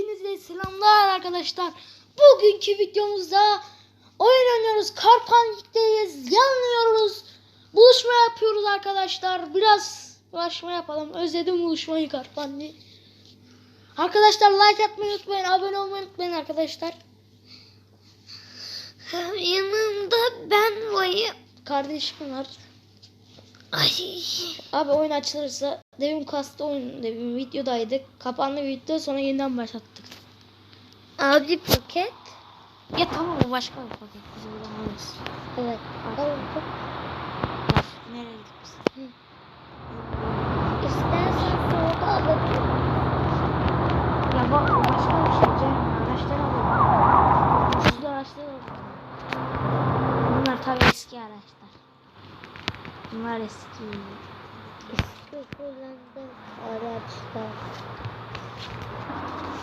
Hepinize selamlar arkadaşlar. Bugünkü videomuzda oyun oynuyoruz. Karpanik'teyiz. Yanlıyoruz. Buluşma yapıyoruz arkadaşlar. Biraz buluşma yapalım. Özledim buluşmayı Karpanik. Arkadaşlar like atmayı unutmayın. Abone olmayı unutmayın arkadaşlar. Yanımda ben varım. Kardeşim var. Ay. Abi oyun açılırsa devim kastı oyun devim videodaydık. Kapandı video sonra yeniden başlattık. Abi paket. Ya tamam o başka bir paket. Biz buradan alırız. Evet. Bak, Nereye gidiyoruz? İstersen soğuk alabilir Ya bak başka bir şey Cem. Araçlar alalım. Ucuzlu araçlar alalım. Bunlar tabii eski araçlar. Bunlar eski. Eski kullandığım araçlar.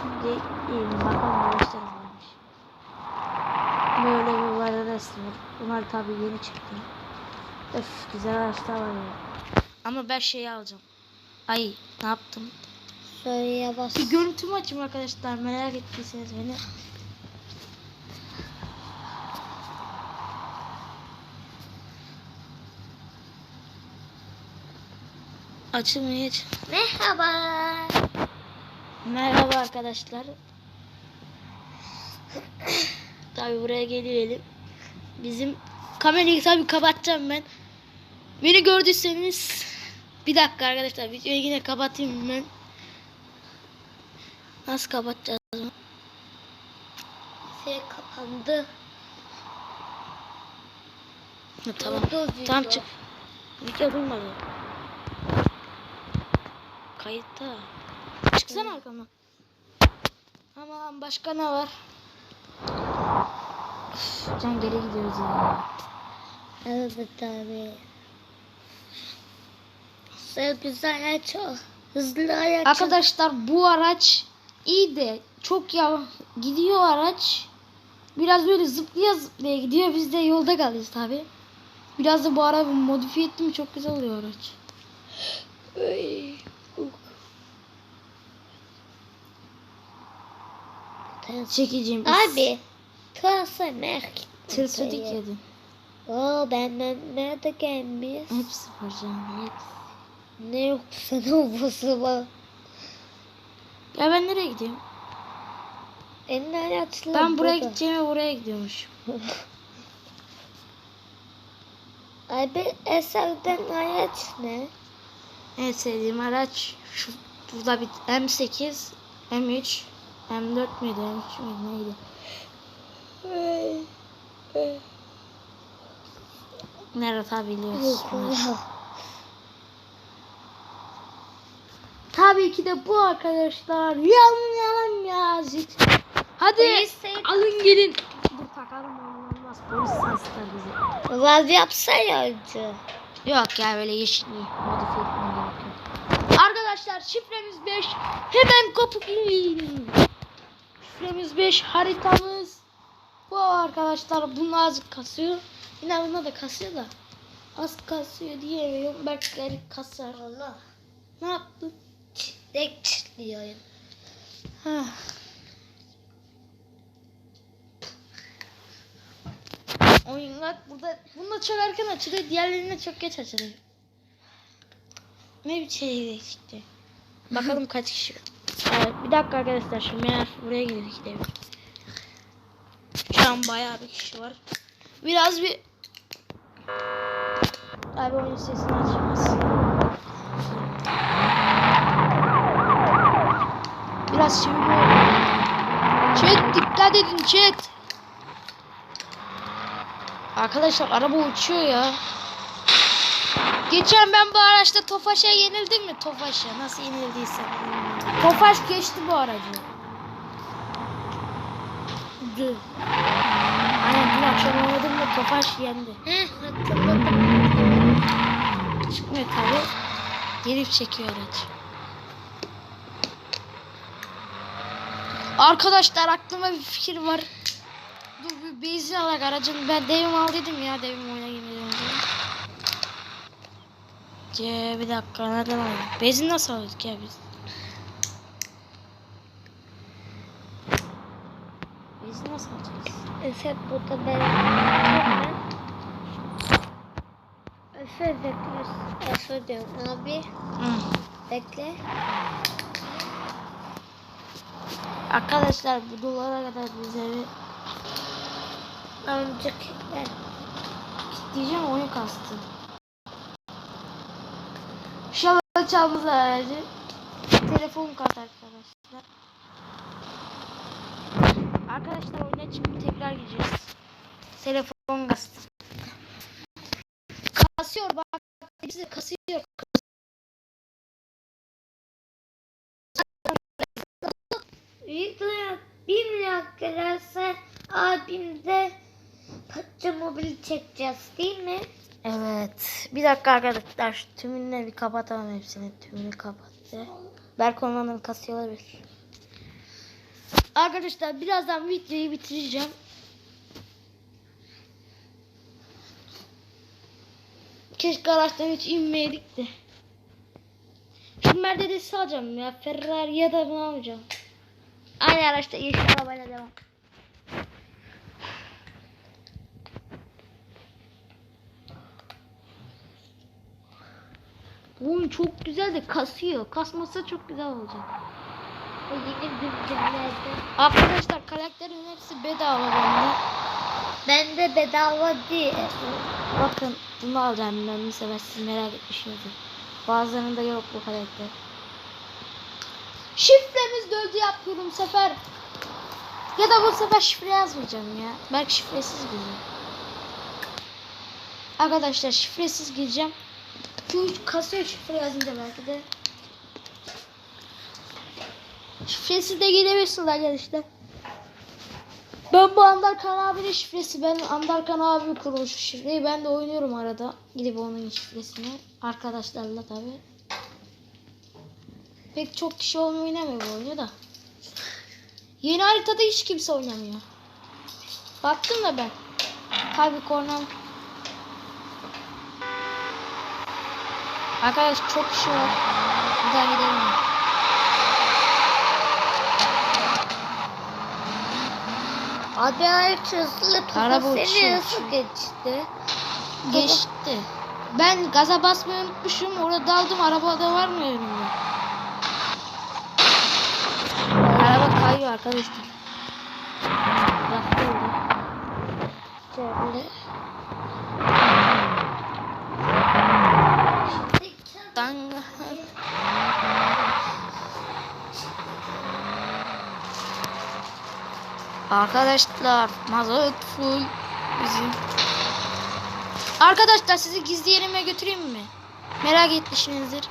Şimdi iyi bakalım araçlar varmış. Böyle yollarda resim var. Bunlar tabii yeni çıktı. Öf güzel araçlar var ya. Ama ben şeyi alacağım. Ay ne yaptım? Şuraya bas. Bir görüntümü açayım arkadaşlar merak ettiyseniz beni. Açılmıyor hiç. Merhaba. Merhaba arkadaşlar. Tabi buraya gelelim. Bizim kamerayı tabi kapatacağım ben. Beni gördüyseniz bir dakika arkadaşlar videoyu yine kapatayım ben. Nasıl kapatacağız? Şey kapandı. Ha, tamam. Tamam çık. Video durmadı. Kayıtta. Çıksana arkamdan. Tamam başka ne var? Üf, Can geri gidiyoruz ya. Evet abi. Sen güzel aç o. Hızlı aç. Arkadaşlar bu araç iyi de çok ya gidiyor araç. Biraz böyle zıplaya zıplaya gidiyor. Biz de yolda kalıyoruz tabi. Biraz da bu arabayı modifiye ettim çok güzel oluyor araç. Ay. Çekeceğim. Abi. Klasa merk. Tırtıdık yedim. Oo benden nerede gelmiş? Hepsi var canım. Hepsi. Ne yoksa ne olması var. Ya ben nereye gidiyorum? En hayatlı Ben buraya burada. gideceğime buraya gidiyormuş. Abi eserden araç ne? En sevdiğim araç şu burada bir M8, M3, M4 müydü, M3 müydü neydi? Nerede tabi biliyoruz. Tabii ki de bu arkadaşlar. Yalan yalan yazık. Hadi alın gelin. Dur takalım olmaz. Polis sanslar bizi. Vaz yapsana önce. Yok ya böyle yeşil modifiye etmeye gerek yok. Arkadaşlar şifremiz 5. Hemen kopuk in. Şifremiz 5 haritamız. Bu arkadaşlar bunu azıcık kasıyor. Yine buna da kasıyor da. Az kasıyor diyemiyorum. Belki garip kasar. Allah. Ne yaptın? Çitlek çitliyorum. Oyunlar burada bunda çok erken açılıyor. Diğerlerinde çok geç açılıyor. Ne bir şey işte. Bakalım kaç kişi. Bir dakika arkadaşlar şimdi meğer buraya girdik de. Şu an bayağı bir kişi var. Biraz bir Abi oyun sesini açmaz. Biraz şimdi Chat dikkat edin chat. Arkadaşlar araba uçuyor ya. Geçen ben bu araçta Tofaş'a yenildim mi? Tofaş'a nasıl yenildiyse. Tofaş geçti bu aracı. Dü. Aynen dün akşam oynadım da Tofaş yendi. Heh hatırladım. Çıkmıyor tabi. Gelip çekiyor araç. Arkadaşlar aklıma bir fikir var. Dur bir benzin alak aracın. Ben devim al dedim ya devim oyuna girmeden önce. Ce bir dakika nereden alayım? Benzin nasıl alıyorduk ya biz? Biz nasıl alacağız? Efe burada ben. Efe bekliyorsun. Efe diyorum abi. Hı. Bekle. Arkadaşlar bu dolara kadar bize bir Amcık. Ben. diyeceğim oyun kastı. İnşallah çalmaz aracı. Telefon kart arkadaşlar. Arkadaşlar oyuna çıkıp tekrar gireceğiz. Telefon kastı. Kasıyor bak. Bizi kasıyor. Videoya 1 milyon gelirse abimde PUBG Mobile çekeceğiz değil mi? Evet. Bir dakika arkadaşlar. Tümünle bir kapatalım hepsini. Tümünü kapattı. Belki onların kasıyor olabilir. Arkadaşlar birazdan videoyu bitireceğim. Keşke araçtan hiç inmeydik de. Şu Mercedes'i alacağım ya. Ferrari ya da bunu alacağım. Aynı araçta yeşil arabayla devam. Oğlum çok güzel de kasıyor. Kasmasa çok güzel olacak. Arkadaşlar karakterin hepsi bedava bende. Bende bedava değil. Bakın bunu alacağım ben mesela siz merak etmişsinizdir. Bazılarında yok bu karakter. Şifremiz dördü yapıyorum sefer. Ya da bu sefer şifre yazmayacağım ya. Belki şifresiz gireceğim. Arkadaşlar şifresiz gireceğim. Şu kasıyor şifre yazınca belki de. Şifresiz de girebilirsiniz arkadaşlar. Ben bu Andarkan abinin şifresi. Ben Andarkan abi kurmuş şifreyi. Ben de oynuyorum arada. Gidip onun şifresini. Arkadaşlarla tabi. Pek çok kişi oynamıyor bu oyunu da. Yeni haritada hiç kimse oynamıyor. Baktım da ben. Tabi kornam. Arkadaş çok kişi var. Daha gidelim. Abi ayak hızlı topa seni nasıl geçti? Geçti. Ben gaza basmayı unutmuşum. Orada daldım. Arabada var mı önümde? Araba kayıyor arkadaşlar. Orada. Şöyle. Arkadaşlar mazot full bizim. Arkadaşlar sizi gizli yerime götüreyim mi? Merak etmişsinizdir.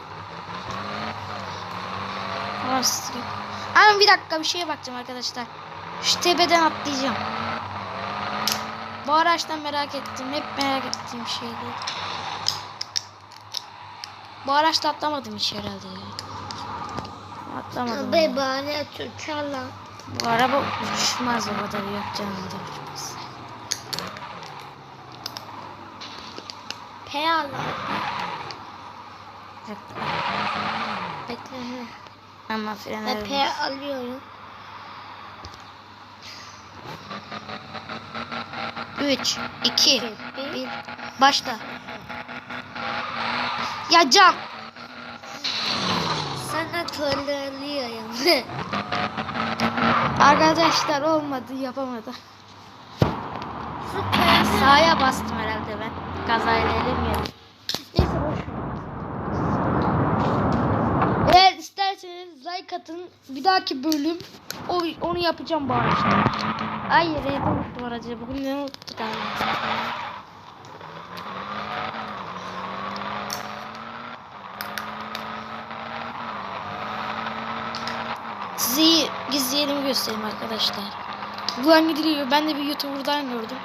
Ama bir dakika bir şeye bakacağım arkadaşlar. Şu tepeden atlayacağım. Bu araçtan merak ettim. Hep merak ettiğim şeydi. Bu araçta atlamadım hiç herhalde ya. Atlamadım. Abi ya. bana tutar lan. Bu araba uçmaz o kadar yok canım da uçmaz. P al lan. Bir dakika. Bekle. Ama frenler Ben P alıyorum. 3, 2, Bir. 1, başla. Ya can. Sana trollüyorum. Arkadaşlar olmadı yapamadı. Sağa bastım herhalde ben. Kazayla elim yedim. Neyse boş. Eğer isterseniz like atın. Bir dahaki bölüm o, onu yapacağım bu araçta. Hayır evde unuttum aracı. Bugün ne unuttuk abi. Size gizli göstereyim arkadaşlar. Buradan gidiliyor. Ben de bir YouTuber'dan gördüm.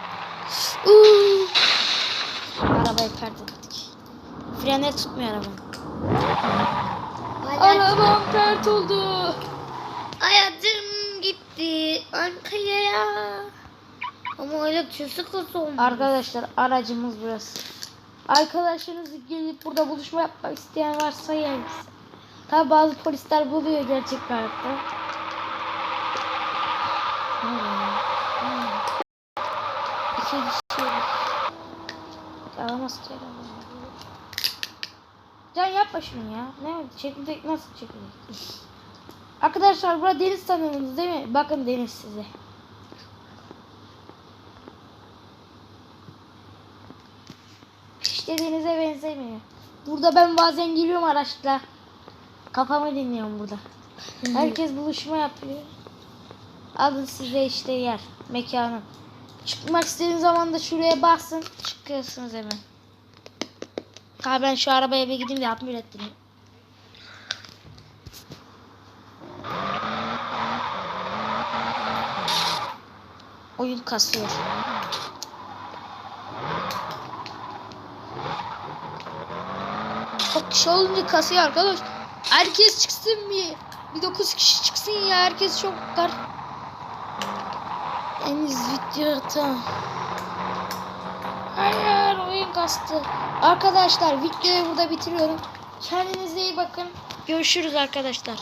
Uuu. Arabayı pert ettik. Frenler tutmuyor arabam. Arabam pert oldu. Hayatım gitti. Ankara'ya. Ama öyle çocuk olmuş. Arkadaşlar aracımız burası. Arkadaşlarınız gelip burada buluşma yapmak isteyen varsa yeriz. Tabi bazı polisler buluyor gerçek hayatta. Kedi şey. Yalamaz ki. Can yapma şunu ya. Ne çekirdek nasıl çekirdek? Arkadaşlar burada deniz tanıdınız değil mi? Bakın deniz size. İşte denize benzemiyor. Burada ben bazen giriyorum araçla. Kafamı dinliyorum burada. Herkes buluşma yapıyor. Alın size işte yer, mekanı. Çıkmak istediğiniz zaman da şuraya basın. Çıkıyorsunuz hemen. Ha ben şu arabaya bir gideyim de yapma ürettireyim. Oyun kasıyor. Çok kişi olunca kasıyor arkadaş. Herkes çıksın bir. Bir 9 kişi çıksın ya. Herkes çok dar. Deniz video tamam. Hayır oyun kastı. Arkadaşlar videoyu burada bitiriyorum. Kendinize iyi bakın. Görüşürüz arkadaşlar.